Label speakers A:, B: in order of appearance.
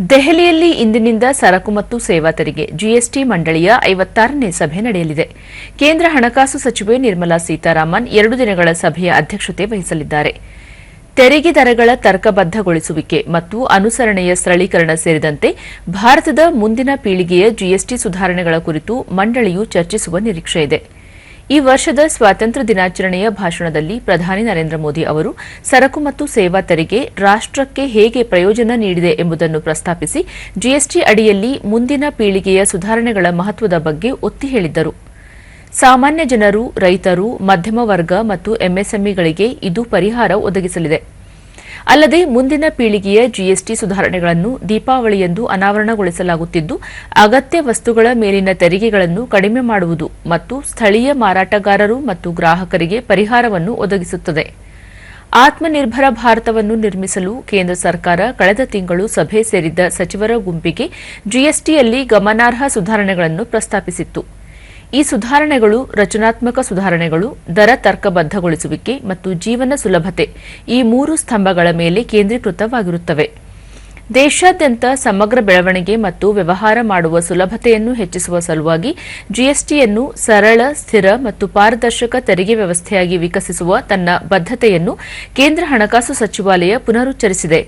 A: ದೆಹಲಿಯಲ್ಲಿ ಇಂದಿನಿಂದ ಸರಕು ಮತ್ತು ಸೇವಾ ತೆರಿಗೆ, ಜಿಎಸ್ಟಿ ಮಂಡಳಿಯ ಐವತ್ತಾರನೇ ಸಭೆ ನಡೆಯಲಿದೆ. ಕೇಂದ್ರ ಹಣಕಾಸು ಸಚಿವೆ ನಿರ್ಮಲಾ ಸೀತಾರಾಮನ್ ಎರಡು ದಿನಗಳ ಸಭೆಯ ಅಧ್ಯಕ್ಷತೆ ವಹಿಸಲಿದ್ದಾರೆ. ತೆರಿಗೆ ದರಗಳ ತರ್ಕಬದ್ದಗೊಳಿಸುವಿಕೆ ಮತ್ತು ಅನುಸರಣೆಯ ಸರಳೀಕರಣ ಸೇರಿದಂತೆ ಭಾರತದ ಮುಂದಿನ ಪೀಳಿಗೆಯ ಜಿಎಸ್ಟಿ ಸುಧಾರಣೆಗಳ ಕುರಿತು ಮಂಡಳಿಯು ಚರ್ಚಿಸುವ ನಿರೀಕ್ಷೆಯಿದೆ ಈ ವರ್ಷದ ಸ್ವಾತಂತ್ರ್ಯ ದಿನಾಚರಣೆಯ ಭಾಷಣದಲ್ಲಿ ಪ್ರಧಾನಿ ನರೇಂದ್ರ ಮೋದಿ ಅವರು ಸರಕು ಮತ್ತು ಸೇವಾ ತೆರಿಗೆ ರಾಷ್ಟಕ್ಕೆ ಹೇಗೆ ಪ್ರಯೋಜನ ನೀಡಿದೆ ಎಂಬುದನ್ನು ಪ್ರಸ್ತಾಪಿಸಿ ಜಿಎಸ್ಟಿ ಅಡಿಯಲ್ಲಿ ಮುಂದಿನ ಪೀಳಿಗೆಯ ಸುಧಾರಣೆಗಳ ಮಹತ್ವದ ಬಗ್ಗೆ ಒತ್ತಿ ಹೇಳಿದ್ದರು. ಸಾಮಾನ್ಯ ಜನರು, ರೈತರು, ಮಧ್ಯಮ ವರ್ಗ ಮತ್ತು ಎಂಎಸ್ಎಂಇಗಳಿಗೆ ಇದು ಪರಿಹಾರ ಒದಗಿಸಲಿದೆ. ಅಲ್ಲದೆ ಮುಂದಿನ ಪೀಳಿಗೆಯ ಜಿಎಸ್ಟಿ ಸುಧಾರಣೆಗಳನ್ನು ದೀಪಾವಳಿಯಂದು ಅನಾವರಣಗೊಳಿಸಲಾಗುತ್ತಿದ್ದು, ಅಗತ್ಯ ವಸ್ತುಗಳ ಮೇಲಿನ ತೆರಿಗೆಗಳನ್ನು ಕಡಿಮೆ ಮಾಡುವುದು ಮತ್ತು ಸ್ಥಳೀಯ ಮಾರಾಟಗಾರರು ಮತ್ತು ಗ್ರಾಹಕರಿಗೆ ಪರಿಹಾರವನ್ನು ಒದಗಿಸುತ್ತದೆ. ಆತ್ಮನಿರ್ಭರ ಭಾರತವನ್ನು ನಿರ್ಮಿಸಲು ಕೇಂದ್ರ ಸರ್ಕಾರ ಕಳೆದ ತಿಂಗಳು ಸಭೆ ಸೇರಿದ್ದ ಸಚಿವರ ಗುಂಪಿಗೆ ಜಿಎಸ್ಟಿಯಲ್ಲಿ ಗಮನಾರ್ಹ ಸುಧಾರಣೆಗಳನ್ನು ಪ್ರಸ್ತಾಪಿಸಿತ್ತು. ಈ ಸುಧಾರಣೆಗಳು ರಚನಾತ್ಮಕ ಸುಧಾರಣೆಗಳು, ದರ ತರ್ಕಬದ್ಧಗೊಳಿಸುವಿಕೆ ಮತ್ತು ಜೀವನ ಸುಲಭತೆ ಈ ಮೂರು ಸ್ತಂಭಗಳ ಮೇಲೆ ಕೇಂದ್ರೀಕೃತವಾಗಿರುತ್ತವೆ. ದೇಶಾದ್ಯಂತ ಸಮಗ್ರ ಬೆಳವಣಿಗೆ ಮತ್ತು ವ್ಯವಹಾರ ಮಾಡುವ ಸುಲಭತೆಯನ್ನು ಹೆಚ್ಚಿಸುವ ಸಲುವಾಗಿ ಜಿಎಸ್ಟಿಯನ್ನು ಸರಳ, ಸ್ಥಿರ ಮತ್ತು ಪಾರದರ್ಶಕ ತೆರಿಗೆ ವ್ಯವಸ್ಥೆಯಾಗಿ ವಿಕಸಿಸುವ ತನ್ನ ಬದ್ಧತೆಯನ್ನು ಕೇಂದ್ರ ಹಣಕಾಸು ಸಚಿವಾಲಯ ಪುನರುಚ್ಚರಿಸಿದೆ.